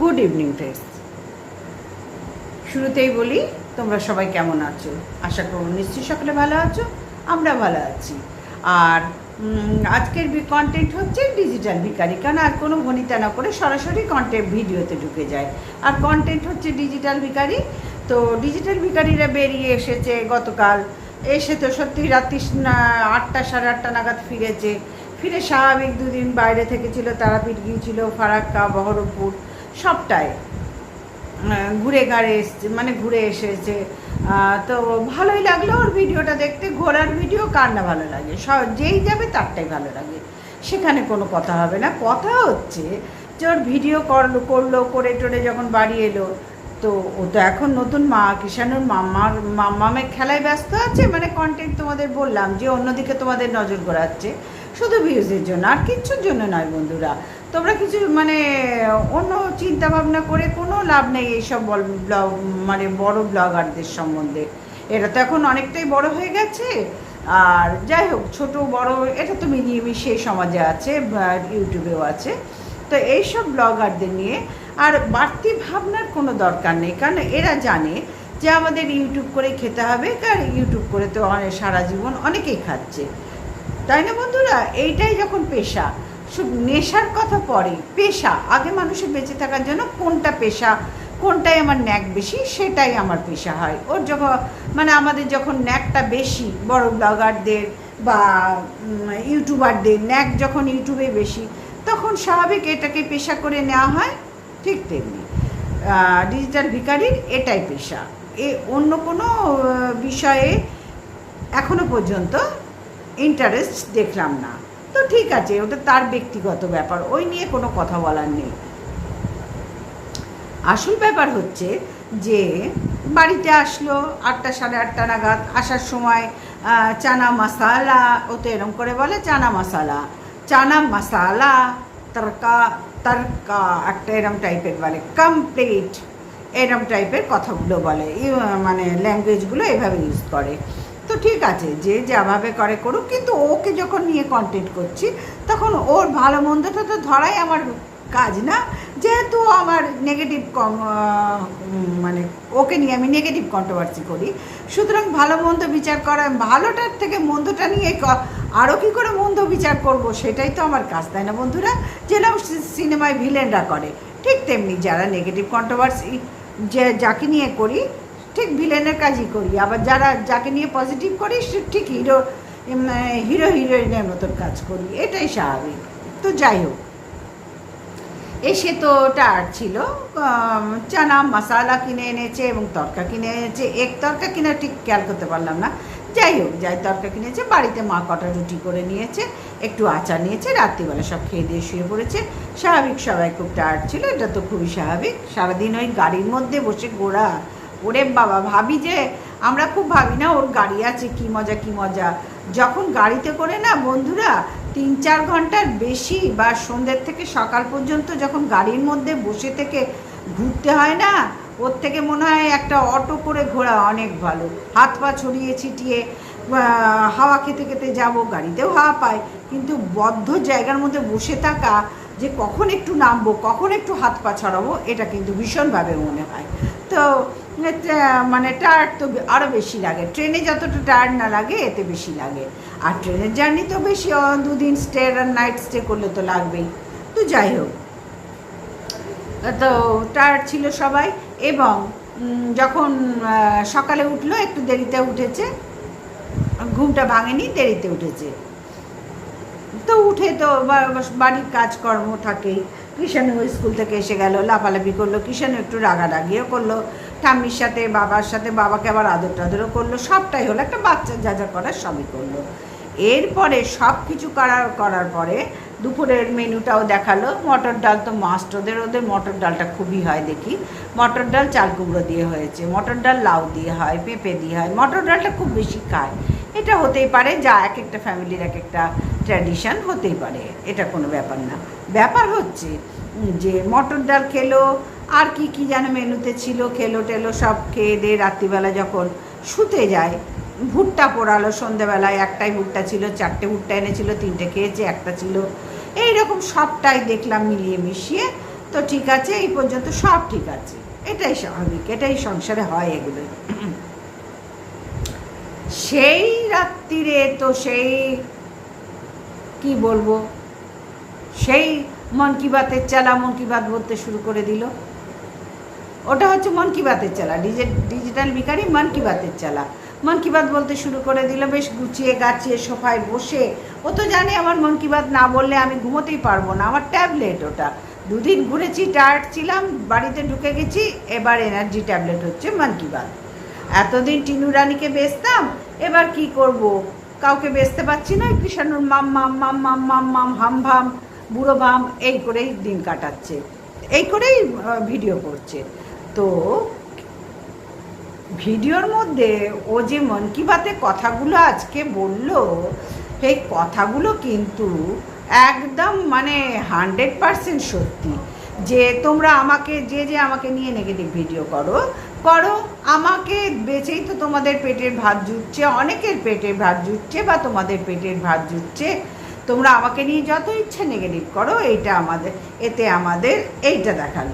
Good evening friends শুরুতেই বলি, তোমরা সবাই কেমন আছো? আশা করব নিশ্চয়ই সকলে ভালো আছো, আমরা ভালো আছি। আর আজকের কন্টেন্ট হচ্ছে ডিজিটাল ভিকারি কারণ আর কোনো গণিতা না করে সরাসরি কন্টেন্ট ভিডিওতে ঢুকে যায়। আর কন্টেন্ট হচ্ছে ডিজিটাল ভিকারি তো ডিজিটাল ভিকারিরা বেরিয়ে এসেছে গতকাল। এসে তো সত্যি রাত্রি আটটা সাড়ে আটটা নাগাদ ফিরেছে। ফিরে স্বাভাবিক দুদিন বাইরে থেকে ছিল, তারাপীঠ গিয়েছিল, ফারাক্কা, বহরমপুর। সবটাই। ঘুরে গাড়ে এসছে মানে ঘুরে এসেছে। তো ভালোই লাগল ওর ভিডিওটা দেখতে। ঘোরার ভিডিও কার না ভালো লাগে? স- যেই যাবে তারটাই ভালো লাগে। সেখানে কোনো কথা হবে না। কথা হচ্ছে যে ওর ভিডিও করল করল, করে টোরে যখন বাড়ি এলো, তো ও তো এখন নতুন মা কিষানুর মামার, মামামের খেলায় ব্যস্ত আছে। মানে কন্টেন্ট তোমাদের বললাম যে অন্যদিকে তোমাদের নজর ঘোরাচ্ছে। শুধু ভিউজের জন্য, আর কিচ্ছুর জন্য নয় বন্ধুরা। তোমরা কিছু মানে অন্য চিন্তা ভাবনা করে কোনো লাভ নেই এইসব ব্লগ মানে বড় ব্লগারদের সম্বন্ধে। এটা তো এখন অনেকটাই বড় হয়ে গেছে। আর যাই হোক, ছোট, বড়, এটা তো মিলিয়ে মিশিয়ে সমাজে আছে ইউটিউবেও আছে। তো এইসব ব্লগারদের নিয়ে আর বাড়তি ভাবনার কোনো দরকার নেই, কারণ এরা জানে যে আমাদের ইউটিউব করে খেতে হবে, কারণ ইউটিউব করে তো অনেক সারা জীবন অনেকেই খাচ্ছে। তাই না বন্ধুরা? এইটাই যখন পেশা শুধু নেশার কথা পরে, পেশা। আগে মানুষের বেঁচে থাকার জন্য কোনটা পেশা, কোনটাই আমার ন্যাক বেশি, সেটাই আমার পেশা হয়। ওর যখন মানে আমাদের যখন ন্যাকটা বেশি, বড় ব্লগারদের বা ইউটিউবারদের, ন্যাক যখন ইউটিউবে বেশি, তখন স্বাভাবিক এটাকে পেশা করে নেওয়া হয়, ঠিক তেমনি। ডিজিটাল ভিকারির এটাই পেশা। এ অন্য কোনো বিষয়ে এখনও পর্যন্ত ইন্টারেস্ট দেখলাম না। তো ঠিক আছে, ওটা তার ব্যক্তিগত ব্যাপার, ওই নিয়ে কোনো কথা বলার নেই। আসল ব্যাপার হচ্ছে যে, বাড়িতে আসলো আটটা সাড়ে আটটা নাগাদ, আসার সময় চানা মশালা, ও তো এরম করে বলে চানা মশালা। চানা মশালা, তরকা তরকা, একটা এরম টাইপের বলে কমপ্লিট এরম টাইপের কথাগুলো বলে মানে ল্যাঙ্গুয়েজগুলো এভাবে ইউজ করে। তো ঠিক আছে, যে যেভাবে করে করুক, কিন্তু ওকে যখন নিয়ে কন্টেন্ট করছি, তখন ওর ভালো মন্দটা তো ধরাই আমার কাজ না। যেহেতু আমার নেগেটিভ কম মানে ওকে নিয়ে আমি নেগেটিভ কন্ট্রোভার্সি করি, সুতরাং ভালো মন্দ বিচার করা, ভালোটার থেকে মন্দটা নিয়ে আরও কী করে মন্দ বিচার করব সেটাই তো আমার কাজ, তাই না বন্ধুরা? যেরকম সিনেমায় ভিলেনরা করে, ঠিক তেমনি যারা নেগেটিভ কন্ট্রোভার্সি যে যাকে নিয়ে করি ঠিক ভিলেনের কাজই করি। আবার যারা যাকে নিয়ে পজিটিভ করি, সে ঠিক হিরো হিরো হিরোইনের মতন কাজ করি। এটাই স্বাভাবিক। তো যাই হোক। এসে তো টার ছিল। চানা, মশালা কিনে এনেছে এবং তরকা কিনে এনেছে। এক তরকা কিনে ঠিক খেয়াল করতে পারলাম না। যাই হোক, যাই তরকা কিনেছে, বাড়িতে মা কটা রুটি করে নিয়েছে, একটু আচার নিয়েছে, রাত্রিবেলা সব খেয়ে দিয়ে শুয়ে পড়েছে। স্বাভাবিক সবাই খুব টায়ার্ড ছিল, এটা তো খুবই স্বাভাবিক। সারাদিন ওই গাড়ির মধ্যে বসে ঘোরা ওরে বাবা, ভাবি যে আমরা খুব ভাবি না ওর গাড়ি আছে, কি মজা কি মজা। যখন গাড়িতে করে না বন্ধুরা, তিন চার ঘণ্টার বেশি বা সন্ধ্যের থেকে সকাল পর্যন্ত যখন গাড়ির মধ্যে বসে থেকে ঘুরতে হয় না, ওর থেকে মনে হয় একটা অটো করে ঘোরা অনেক ভালো। হাত পা ছড়িয়ে ছিটিয়ে হাওয়া খেতে খেতে যাব, গাড়িতেও হাওয়া পায়। কিন্তু বদ্ধ জায়গার মধ্যে বসে থাকা যে কখন একটু নামবো, কখন একটু হাত পা ছড়াবো, এটা কিন্তু ভীষণভাবে মনে হয়। তো মানে টায়ার্ড তো আরও বেশি লাগে। ট্রেনে যতটা টায়ার্ড না লাগে, এতে বেশি লাগে। আর ট্রেনের জার্নি তো বেশি দুদিন স্টে আর নাইট স্টে করলে তো লাগবেই। তো যাই হোক। তো টায়ার্ড ছিল সবাই এবং যখন সকালে উঠল, একটু দেরিতে উঠেছে, ঘুমটা ভাঙেনি, দেরিতে উঠেছে। তো উঠে তো বাড়ির কাজকর্ম থাকেই। কৃষাণু স্কুল থেকে এসে গেল, লাফালাফি করল, কৃষাণু একটু রাগারাগিও করল, ঠাম্মির সাথে, বাবার সাথে, বাবাকে আবার আদর টাদরও করল, সবটাই হলো একটা বাচ্চা যা যা করার সবই করল। এরপরে সব কিছু করার করার পরে দুপুরের মেনুটাও দেখাল, মটর ডাল তো মাস্ট ওদের ওদের মটর ডালটা খুবই হয় দেখি। মটর ডাল চাল কুমড়ো দিয়ে হয়েছে, মটর ডাল লাউ দিয়ে হয়, পেঁপে দিয়ে হয়, মটর ডালটা খুব বেশি খায়। এটা হতেই পারে যা এক একটা ফ্যামিলির এক একটা ট্র্যাডিশন হতেই পারে, এটা কোনো ব্যাপার না। ব্যাপার হচ্ছে যে মটর ডাল খেলো, আর কি কি যেন মেনুতে ছিল, খেলো টেলো সব খেয়ে দিয়ে রাত্রিবেলা যখন শুতে যায়, ভুট্টা পোড়ালো সন্ধেবেলায়, একটাই ভুট্টা ছিল, চারটে ভুট্টা এনেছিল, তিনটে খেয়েছে, একটা ছিল। এই রকম সবটাই দেখলাম মিলিয়ে মিশিয়ে, তো ঠিক আছে, এই পর্যন্ত সব ঠিক আছে। এটাই স্বাভাবিক, এটাই সংসারে হয় এগুলো। সেই রাত্রিরে তো সেই কি বলব? সেই মন কি বাতের চালা মন কি বাত বলতে শুরু করে দিল। ওটা হচ্ছে মন কি বাতের চালা ডিজিটাল ভিকারি মন কি বাতের চালা। মন কি বাত বলতে শুরু করে দিল, বেশ গুছিয়ে গাছিয়ে সোফায় বসে। ও তো জানে আমার মন কি বাত না বললে আমি ঘুমোতেই পারব না, আমার ট্যাবলেট ওটা। দুদিন ঘুরেছি, টায়ার্ড ছিলাম, বাড়িতে ঢুকে গেছি, এবার এনার্জি ট্যাবলেট হচ্ছে মন কি বাত। এতদিন টিনু রানীকে বেচতাম, এবার কি করব? কাউকে বেচতে পারছি না, কৃষাণুর মাম মাম মাম মাম মাম মাম, হাম, ভাম, বুড়ো ভাম, এই করেই দিন কাটাচ্ছে, এই করেই ভিডিও করছে। তো ভিডিওর মধ্যে ও যে মন কি বাতে কথাগুলো আজকে বলল, সেই কথাগুলো কিন্তু একদম মানে হান্ড্রেড পারসেন্ট সত্যি। যে তোমরা আমাকে, যে যে আমাকে নিয়ে নেগেটিভ ভিডিও করো করো, আমাকে বেচেই তো তোমাদের পেটের ভাত জুটছে, অনেকের পেটের ভাত জুটছে বা তোমাদের পেটের ভাত জুটছে। তোমরা আমাকে নিয়ে যত ইচ্ছে নেগেটিভ করো, এইটা আমাদের, এতে আমাদের, এইটা দেখাল।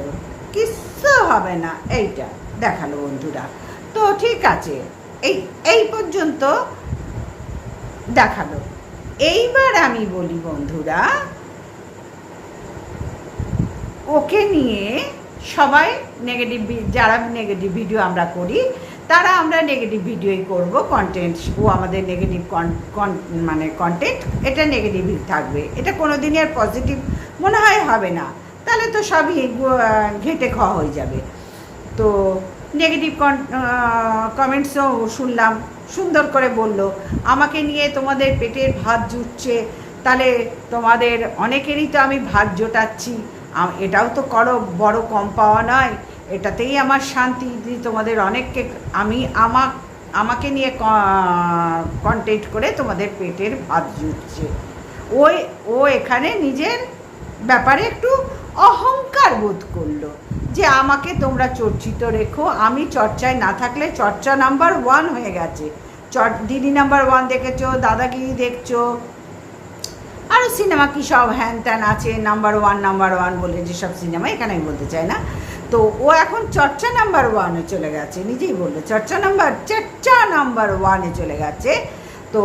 কিচ্ছু হবে না, এইটা দেখাল বন্ধুরা। তো ঠিক আছে, এই এই পর্যন্ত দেখাল। এইবার আমি বলি বন্ধুরা, ওকে নিয়ে সবাই নেগেটিভ যারা নেগেটিভ ভিডিও আমরা করি, তারা আমরা নেগেটিভ ভিডিওই করব কন্টেন্ট ও আমাদের নেগেটিভ কন মানে কন্টেন্ট এটা নেগেটিভই থাকবে। এটা কোনো দিনই আর পজিটিভ মনে হয় হবে না। তাহলে তো সবই ঘেঁটে খাওয়া হয়ে যাবে। তো নেগেটিভ কন কমেন্টসও শুনলাম, সুন্দর করে বলল, আমাকে নিয়ে তোমাদের পেটের ভাত জুটছে, তাহলে তোমাদের অনেকেরই তো আমি ভাত জোটাচ্ছি। এটাও তো করো, বড় কম পাওয়া নয়। এটাতেই আমার শান্তি তোমাদের অনেককে, আমি আমা, আমাকে নিয়ে কন্টেন্ট করে তোমাদের পেটের ভাত জুটছে। ওই ও এখানে নিজের ব্যাপারে একটু অহংকার বোধ করল, যে আমাকে তোমরা চর্চিত রেখো। আমি চর্চায় না থাকলে চর্চা নাম্বার ওয়ান হয়ে গেছে। চর, দিদি নাম্বার ওয়ান দেখেছ, দাদাগিরি দেখছ আরও সিনেমা কি সব হ্যান ত্যান আছে নাম্বার ওয়ান নাম্বার ওয়ান বলে যেসব সিনেমা এখানে আমি বলতে চাই না। তো ও এখন চর্চা নাম্বার ওয়ানে চলে গেছে, নিজেই বলল, চর্চা নাম্বার চর্চা নাম্বার ওয়ানে চলে গেছে। তো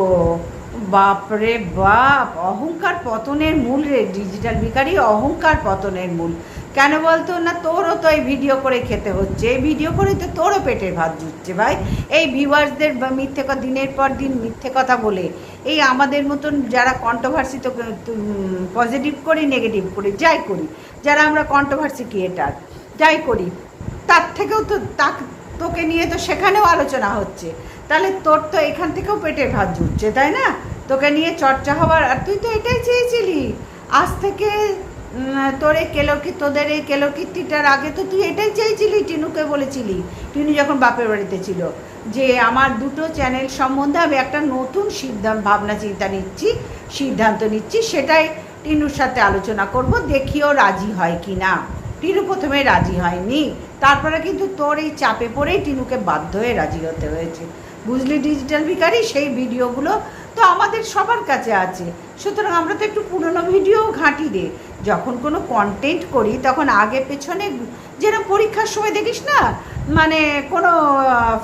বাপরে বাপ, অহংকার পতনের মূল রে ডিজিটাল ভিখারি অহংকার পতনের মূল। কেন বলতো না, তোরও তো এই ভিডিও করে খেতে হচ্ছে, এই ভিডিও করে তো তোরও পেটের ভাত জুটছে ভাই। এই ভিউয়ার্সদের মিথ্যে দিনের পর দিন মিথ্যে কথা বলে এই আমাদের মতন যারা কন্ট্রোভার্সি তো পজিটিভ করি নেগেটিভ করি, যাই করি, যারা আমরা কন্ট্রোভার্সি ক্রিয়েটার যাই করি, তার থেকেও তো তা তোকে নিয়ে তো সেখানেও আলোচনা হচ্ছে। তাহলে তোর তো এখান থেকেও পেটের ভাত জুটছে তাই না? তোকে নিয়ে চর্চা হবার আর তুই তো এটাই চেয়েছিলি। আজ থেকে তোর এই কেলোকি, তোদের এই কেলোকীর্তিটার আগে তো তুই এটাই চেয়েছিলি, টিনুকে বলেছিলি। টিনু যখন বাপের বাড়িতে ছিল, যে আমার দুটো চ্যানেল সম্বন্ধে আমি একটা নতুন সিদ্ধান্ত, ভাবনা, চিন্তা নিচ্ছি, সিদ্ধান্ত নিচ্ছি, সেটাই টিনুর সাথে আলোচনা করব, দেখিও রাজি হয় কি না টিনু প্রথমে রাজি হয়নি, তারপরে কিন্তু তোর এই চাপে পড়েই টিনুকে বাধ্য হয়ে রাজি হতে হয়েছে। বুঝলি ডিজিটাল ভিকারি সেই ভিডিওগুলো তো আমাদের সবার কাছে আছে। সুতরাং আমরা তো একটু পুরনো ভিডিও ঘাঁটি রে যখন কোনো কন্টেন্ট করি, তখন আগে পেছনে যেরকম পরীক্ষার সময় দেখিস না? মানে কোনো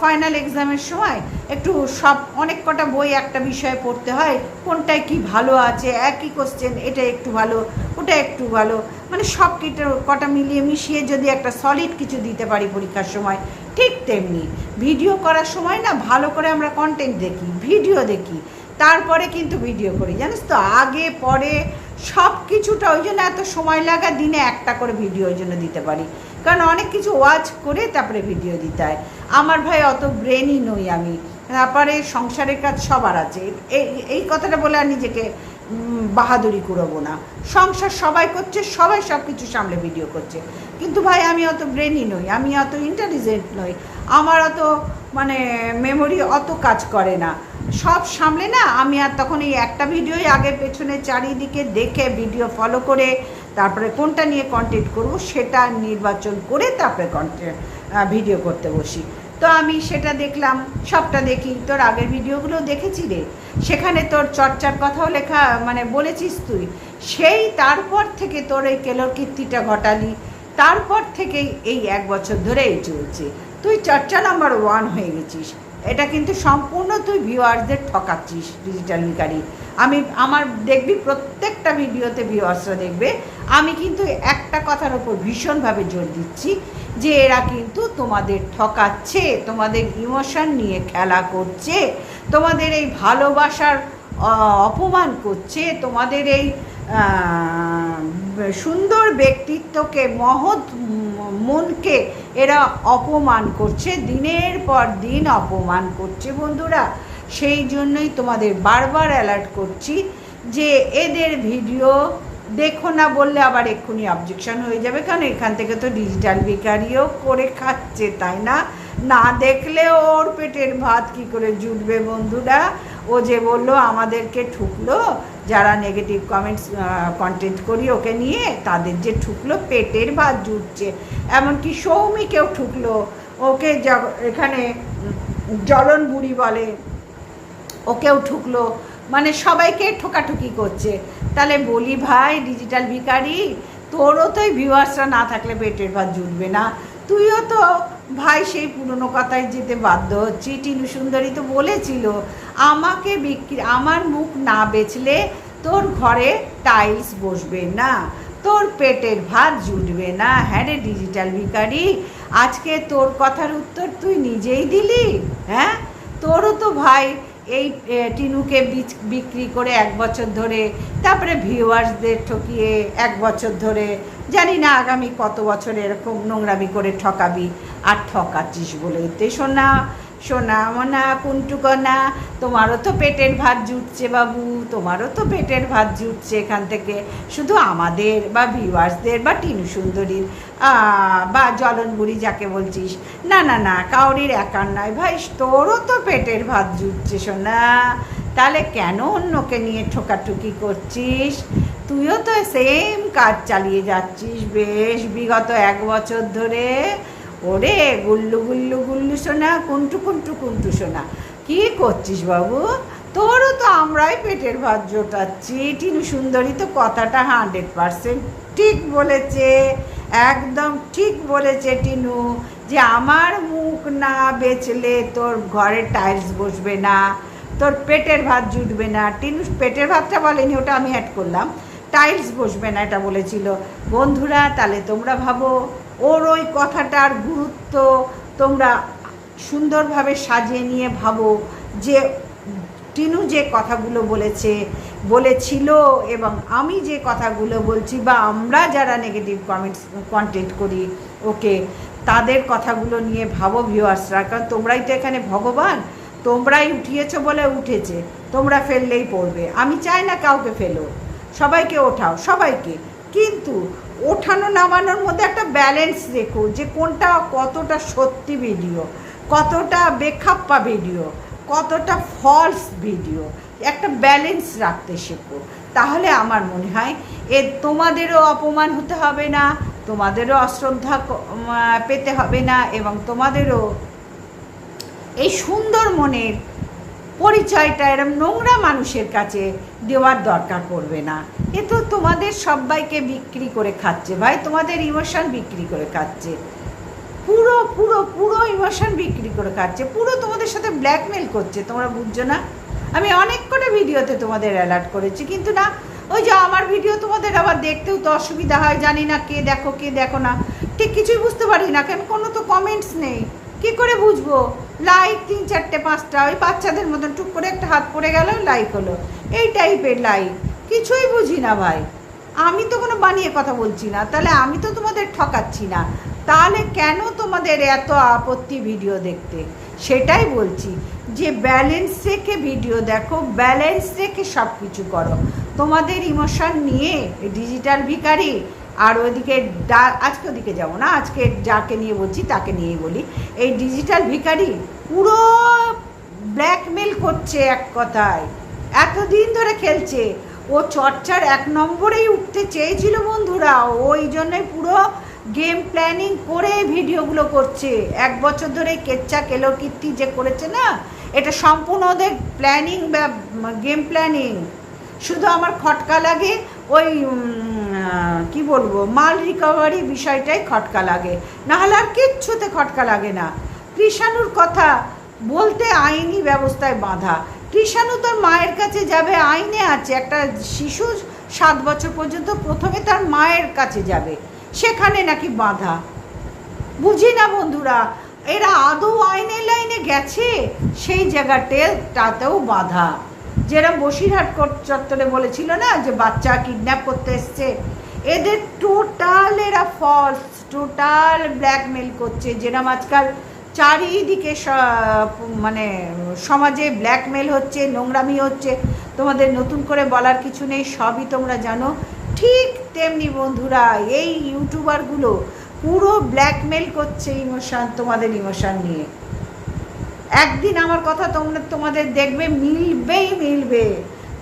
ফাইনাল এক্সামের সময় একটু সব, অনেক কটা বই একটা বিষয়ে পড়তে হয়, কোনটায় কি ভালো আছে, একই কোশ্চেন এটা একটু ভালো, ওটা একটু ভালো মানে সব কিটা কটা মিলিয়ে মিশিয়ে যদি একটা সলিড কিছু দিতে পারি পরীক্ষার সময়, ঠিক তেমনি। ভিডিও করার সময় না ভালো করে আমরা কন্টেন্ট দেখি ভিডিও দেখি, তারপরে কিন্তু ভিডিও করি, জানিস তো? আগে, পরে সব কিছুটা ওই জন্য এত সময় লাগা, দিনে একটা করে ভিডিও ওই জন্য দিতে পারি। কারণ অনেক কিছু ওয়াচ করে তারপরে ভিডিও দিতে হয়। আমার ভাই অত ব্রেনই নই আমি। তারপরে সংসারের কাজ সবার আছে। এই এই কথাটা বলে আর নিজেকে বাহাদুরি করব না। সংসার সবাই করছে, সবাই সব কিছু সামলে ভিডিও করছে। কিন্তু ভাই, আমি অত ব্রেনই নই। আমি অত ইন্টেলিজেন্ট নই। আমার অত মানে মেমোরি অত কাজ করে না। সব সামলে না? আমি আর তখন এই একটা ভিডিওই আগে পেছনে চারিদিকে দেখে ভিডিও ফলো করে তারপরে কোনটা নিয়ে কন্টেন্ট করব সেটা নির্বাচন করে তারপরে কন্টেন্ট ভিডিও করতে বসি। তো আমি সেটা দেখলাম, সবটা দেখি। তোর আগের ভিডিওগুলো দেখেছি রে? সেখানে তোর চর্চার কথাও লেখা মানে বলেছিস তুই। সেই তারপর থেকে তোর এই কেলোর কীর্তিটা ঘটালি। তারপর থেকেই এই এক বছর ধরে এই চলছে। তুই চর্চা নাম্বার ওয়ান হয়ে গেছিস। এটা কিন্তু সম্পূর্ণ তুই ভিউয়ার্সদের ঠকাচ্ছিস ডিজিটাল ভিকারি আমি, আমার দেখবি প্রত্যেকটা ভিডিওতে ভিউয়ার্সরা দেখবে। আমি কিন্তু একটা কথার ওপর ভীষণভাবে জোর দিচ্ছি যে এরা কিন্তু তোমাদের ঠকাচ্ছে, তোমাদের ইমোশন নিয়ে খেলা করছে, তোমাদের এই ভালোবাসার অপমান করছে, তোমাদের এই সুন্দর ব্যক্তিত্বকে, মহৎ মনকে এরা অপমান করছে, দিনের পর দিন অপমান করছে বন্ধুরা। সেই জন্যই তোমাদের বারবার অ্যালার্ট করছি যে এদের ভিডিও দেখো না বললে আবার এক্ষুনি অবজেকশন হয়ে যাবে, কারণ এখান থেকে তো ডিজিটাল বেকারিও করে খাচ্ছে, তাই না? না দেখলে ওর পেটের ভাত কি করে জুটবে বন্ধুরা? ও যে বলল, আমাদেরকে ঠুকলো? যারা নেগেটিভ কমেন্টস কন্টেন্ট করি, ওকে নিয়ে তাদের যে ঠুকলো পেটের ভাত জুটছে। এমনকি সৌমিকেও ঠুকলো। ওকে এখানে জলন বুড়ি বলে, ওকেও ঠুকলো। মানে সবাইকে ঠোকাঠুকি করছে। তাহলে বলি ভাই ডিজিটাল ভিকারি তোরও তো এই ভিউয়ার্সরা না থাকলে পেটের ভাত জুটবে না। তুইও তো ভাই সেই পুরনো কথায় যেতে বাধ্য হচ্ছি। টিনু সুন্দরী তো বলেছিল, আমাকে বিক্রি, আমার মুখ না বেচলে তোর ঘরে টাইলস বসবে না, তোর পেটের ভাত জুটবে না। হ্যাঁ রে ডিজিটাল ভিকারি আজকে তোর কথার উত্তর তুই নিজেই দিলি? হ্যাঁ তোরও তো ভাই এই টিনুকে বিক্রি করে এক বছর ধরে, তারপরে ভিউয়ার্সদের ঠকিয়ে এক বছর ধরে জানি না আগামী কত বছর এরকম নোংরামি করে ঠকাবি, আর ঠকাচ্ছিস বলে তো সোনা সোনা, মোনা কুন্টুকনা তোমারও তো পেটের ভাত জুটছে বাবু, তোমারও তো পেটের ভাত জুটছে এখান থেকে। শুধু আমাদের বা ভিউয়ার্সদের বা টিনু সুন্দরীর বা জলনবুড়ি যাকে বলছিস। না না না, কাউরির একার নয় ভাই, তোরও তো পেটের ভাত জুটছে সোনা। তাহলে কেন অন্যকে নিয়ে ঠোকাঠুকি করছিস? তুইও তো সেম কাজ চালিয়ে যাচ্ছিস। বেশ বিগত এক বছর ধরে। ওরে, গুল্লু গুল্লু গুল্লু সোনা, কুন্টু কুন্টু কুন্টু সোনা। কি করছিস বাবু? তোরও তো আমরাই পেটের ভাত জোটাচ্ছি। টিনু সুন্দরী তো কথাটা হান্ড্রেড পারসেন্ট ঠিক বলেছে। একদম ঠিক বলেছে টিনু, যে আমার মুখ না বেচলে তোর ঘরে টাইলস বসবে না, তোর পেটের ভাত জুটবে না। টিনু, পেটের ভাতটা বলেনি, ওটা আমি অ্যাড করলাম। টাইলস বসবে না, এটা বলেছিল। বন্ধুরা, তাহলে তোমরা ভাবো, ওর ওই কথাটার গুরুত্ব তোমরা সুন্দরভাবে সাজিয়ে নিয়ে ভাবো যে টিনু যে কথাগুলো বলেছে, বলেছিল এবং আমি যে কথাগুলো বলছি বা আমরা যারা নেগেটিভ কমেন্টস কন্টেন্ট করি, ওকে, তাদের কথাগুলো নিয়ে ভাবো ভিউয়ার্সরা কারণ তোমরাই তো এখানে ভগবান, তোমরাই উঠিয়েছো বলে উঠেছে, তোমরা ফেললেই পড়বে। আমি চাই না কাউকে ফেলো। সবাইকে ওঠাও, সবাইকে। কিন্তু ওঠানো নামানোর মধ্যে একটা ব্যালেন্স রেখো যে কোনটা কতটা সত্যি ভিডিও কতটা বেখাপ্পা ভিডিও কতটা ফলস ভিডিও একটা ব্যালেন্স রাখতে শেখো। তাহলে আমার মনে হয় এ তোমাদেরও অপমান হতে হবে না, তোমাদেরও অশ্রদ্ধা পেতে হবে না এবং তোমাদেরও এই সুন্দর মনের পরিচয়টা এরম নোংরা মানুষের কাছে দেওয়ার দরকার পড়বে না। এ তো তোমাদের সবাইকে বিক্রি করে খাচ্ছে ভাই, তোমাদের ইমোশন বিক্রি করে খাচ্ছে। পুরো পুরো পুরো ইমোশন বিক্রি করে খাচ্ছে। পুরো তোমাদের সাথে ব্ল্যাকমেল করছে, তোমরা বুঝছ না? আমি অনেক করে ভিডিওতে তোমাদের অ্যালার্ট করেছি, কিন্তু না, ওই যে আমার ভিডিও তোমাদের আবার দেখতেও তো অসুবিধা হয়, জানি না কে দেখো কে দেখো না। ঠিক কিছুই বুঝতে পারি না, কেন কোনো তো কমেন্টস নেই। কি করে বুঝব? লাইক তিন চারটে, পাঁচটা, ওই বাচ্চাদের মতন টুক করে একটা হাত পড়ে গেল লাইক হলো। এই টাইপের লাইক কিছুই বুঝি না ভাই। আমি তো কোনো বানিয়ে কথা বলছি না। তাহলে আমি তো তোমাদের ঠকাচ্ছি না। তাহলে কেন তোমাদের এত আপত্তি ভিডিও দেখতে? সেটাই বলছি যে ব্যালেন্স রেখে ভিডিও দেখো ব্যালেন্স রেখে সব কিছু করো। তোমাদের ইমোশন নিয়ে ডিজিটাল ভিকারি আর ওইদিকে ডা- আজকে ওদিকে যাব না, আজকে যাকে নিয়ে বলছি তাকে নিয়ে বলি। এই ডিজিটাল ভিকারি পুরো ব্ল্যাকমেল করছে এক কথায়। এতদিন ধরে খেলছে। ও চর্চার এক নম্বরেই উঠতে চেয়েছিল বন্ধুরা। ওই জন্যই পুরো গেম প্ল্যানিং করে ভিডিওগুলো করছে। এক বছর ধরে কেচ্চা কেলো কীর্তি যে করেছে না, এটা সম্পূর্ণ ওদের প্ল্যানিং বা গেম প্ল্যানিং শুধু আমার খটকা লাগে ওই কি বলব, মাল রিকভারি বিষয়টাই খটকা লাগে। নাহলে আর কিচ্ছুতে খটকা লাগে না। কৃষাণুর কথা বলতে আইনি ব্যবস্থায় বাঁধা। কৃষাণু তোর মায়ের কাছে যাবে, আইনে আছে। একটা শিশু সাত বছর পর্যন্ত প্রথমে তার মায়ের কাছে যাবে। সেখানে নাকি বাঁধা। বুঝি না বন্ধুরা, এরা আদৌ আইনের লাইনে গেছে? সেই জায়গাতে জায়গাটাতেও বাধা। যেরা বসিরহাট চত্বরে বলেছিল না যে বাচ্চা কিডন্যাপ করতে এসছে, এদের টোটাল এরা ফলস টোটাল ব্ল্যাকমেল করছে। যেরকম আজকাল চারিদিকে মানে সমাজে ব্ল্যাকমেল হচ্ছে, নোংরামি হচ্ছে। তোমাদের নতুন করে বলার কিছু নেই, সবই তোমরা জানো। ঠিক তেমনি বন্ধুরা, এই ইউটিউবারগুলো পুরো ব্ল্যাকমেল করছে ইমোশন, তোমাদের ইমোশান নিয়ে। একদিন আমার কথা তোমরা তোমাদের দেখবে, মিলবেই মিলবে।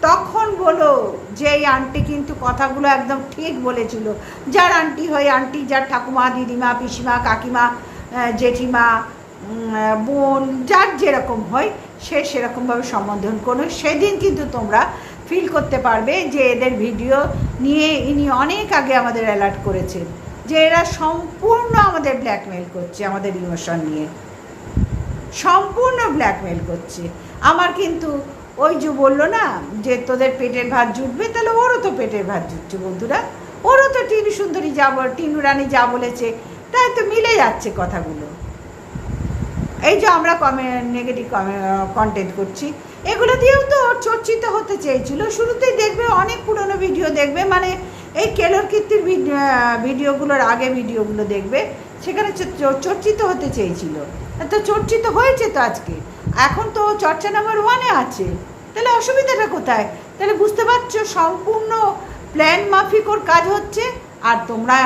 তখন বলো যে এই আন্টি কিন্তু কথাগুলো একদম ঠিক বলেছিল। যার আন্টি হয় আন্টি, যার ঠাকুমা, দিদিমা, পিসিমা, কাকিমা জেঠিমা বোন, যার যেরকম হয়, সে সেরকমভাবে সম্বোধন করো। সেদিন কিন্তু তোমরা ফিল করতে পারবে যে এদের ভিডিও নিয়ে ইনি অনেক আগে আমাদের অ্যালার্ট করেছেন, যে এরা সম্পূর্ণ আমাদের ব্ল্যাকমেল করছে, আমাদের ইমোশন নিয়ে। সম্পূর্ণ ব্ল্যাকমেল করছে। আমার কিন্তু ওই যে বলল না, যে তোদের পেটের ভাত জুটবে, তাহলে ওরও তো পেটের ভাত জুটছে বন্ধুরা। ওরও তো টিনু সুন্দরী যা বল, টিনু রানী যা বলেছে, তাই তো মিলে যাচ্ছে কথাগুলো। এই যে আমরা কমে নেগেটিভ কন্টেন্ট করছি। এগুলো দিয়েও তো চর্চিত হতে চেয়েছিল। শুরুতেই দেখবে, অনেক পুরনো ভিডিও দেখবে মানে এই কেলোর কীর্তির ভিড- ভিডিওগুলোর আগে ভিডিওগুলো দেখবে। সেখানে চর্চিত হতে চেয়েছিল। তো চর্চিত হয়েছে তো আজকে। এখন তো চর্চা নাম্বার ওয়ানে আছে। তাহলে অসুবিধাটা কোথায়? তাহলে বুঝতে পারছ, সম্পূর্ণ প্ল্যান মাফিক ওর কাজ হচ্ছে। আর তোমরা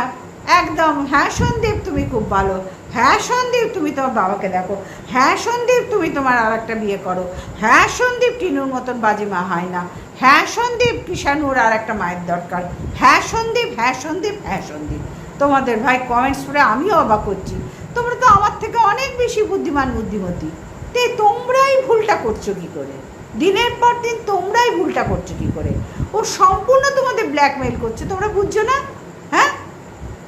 একদম হ্যাঁ সন্দীপ, তুমি খুব ভালো। হ্যাঁ সন্দীপ, তুমি তোমার বাবাকে দেখো। হ্যাঁ সন্দীপ, তুমি তোমার আর একটা বিয়ে করো। হ্যাঁ সন্দীপ, টিনুর মতন বাজে মা হয় না। হ্যাঁ সন্দীপ কিষানুর আর একটা মায়ের দরকার। হ্যাঁ সন্দীপ হ্যাঁ সন্দীপ হ্যাঁ সন্দীপ। তোমাদের ভাই কমেন্টস পড়ে আমিও অবাক করছি তোমরা তো আমার থেকে অনেক বেশি বুদ্ধিমান, বুদ্ধিমতী। তে তোমরাই ভুলটা করছ কি করে? দিনের পর দিন তোমরাই ভুলটা করছ কি করে? ও সম্পূর্ণ তোমাদের ব্ল্যাকমেল করছে, তোমরা বুঝছ না? হ্যাঁ?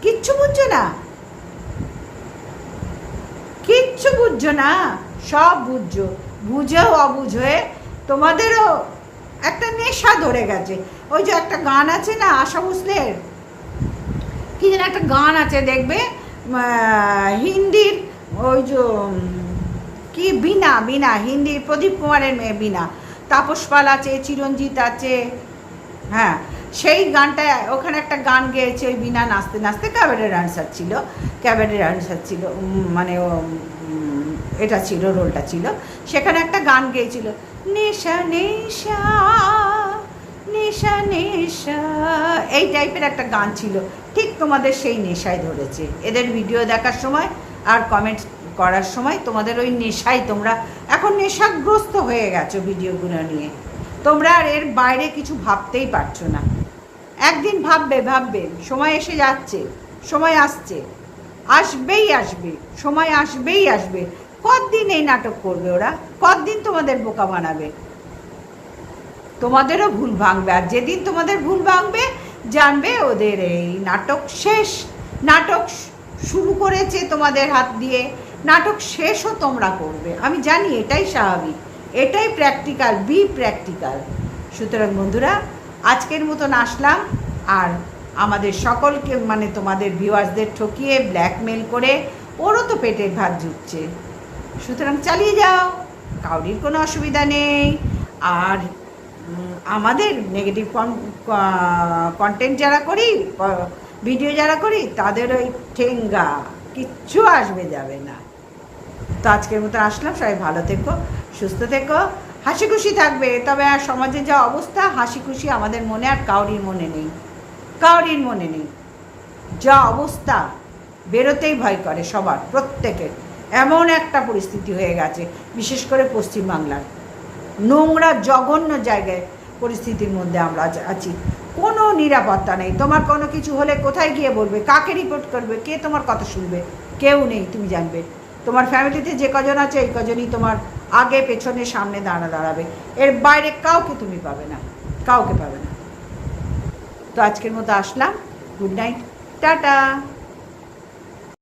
কিচ্ছু বুঝছ না? কিচ্ছু বুঝছ না? সব বুঝছ। বুঝেও অবুঝ হয়ে তোমাদেরও একটা নেশা ধরে গেছে। ওই যে একটা গান আছে না, আশা ভোসলের? কি যেন একটা গান আছে, দেখবে? হিন্দির ওই যে কি বিনা বিনা হিন্দির প্রদীপ কুমারের মেয়ে বিনা তাপস পাল আছে, চিরঞ্জিত আছে হ্যাঁ। সেই গানটা ওখানে একটা গান গেয়েছে, ওই বিনা নাচতে নাচতে ক্যাবেটের আনসার ছিল। ক্যাবেটের আনসার ছিল মানে এটা ছিল রোলটা ছিল। সেখানে একটা গান গেয়েছিল, নেশা নেশা নেশা নেশা। এই টাইপের একটা গান ছিল। ঠিক তোমাদের সেই নেশায় ধরেছে। এদের ভিডিও দেখার সময় আর কমেন্ট করার সময় তোমাদের ওই নেশায় তোমরা এখন নেশাগ্রস্ত হয়ে গেছো ভিডিওগুলো নিয়ে। তোমরা আর এর বাইরে কিছু ভাবতেই পারছ না। একদিন ভাববে ভাববে, সময় এসে যাচ্ছে, সময় আসছে। আসবেই আসবে, সময় আসবেই আসবে। কতদিন এই নাটক করবে ওরা? কতদিন তোমাদের বোকা বানাবে? তোমাদেরও ভুল ভাঙবে। আর যেদিন তোমাদের ভুল ভাঙবে জানবে ওদের এই নাটক শেষ। নাটক শুরু করেছে তোমাদের হাত দিয়ে। নাটক শেষও তোমরা করবে। আমি জানি এটাই স্বাভাবিক। এটাই প্র্যাকটিক্যাল বি প্র্যাকটিক্যাল সুতরাং বন্ধুরা, আজকের মতন আসলাম। আর আমাদের সকলকে মানে তোমাদের ভিউয়ার্সদের ঠকিয়ে ব্ল্যাকমেল করে ওরও তো পেটের ভাত জুটছে। সুতরাং চালিয়ে যাও, কাউরির কোনো অসুবিধা নেই। আর আমাদের নেগেটিভ কন্টেন্ট যারা করি ভিডিও যারা করি, তাদের ওই ঠেঙ্গা কিচ্ছু আসবে যাবে না। তো আজকের মতো আসলাম, সবাই ভালো থেকো, সুস্থ থেকো, হাসি খুশি থাকবে। তবে আর সমাজে যা অবস্থা, হাসি খুশি আমাদের মনে আর কাউরির মনে নেই। কাউরির মনে নেই। যা অবস্থা, বেরোতেই ভয় করে সবার, প্রত্যেকের। এমন একটা পরিস্থিতি হয়ে গেছে, বিশেষ করে পশ্চিমবাংলার। নোংরা, জঘন্য জায়গায় পরিস্থিতির মধ্যে আমরা আছি। কোনো নিরাপত্তা নেই। তোমার কোনো কিছু হলে কোথায় গিয়ে বলবে? কাকে রিপোর্ট করবে? কে তোমার কথা শুনবে? কেউ নেই, তুমি জানবে। তোমার ফ্যামিলিতে যে কজন আছে, এই কজনই তোমার আগে, পেছনে, সামনে দাঁড়া দাঁড়াবে। এর বাইরে কাউকে তুমি পাবে না। কাউকে পাবে না। তো আজকের মতো আসলাম। Good night tata.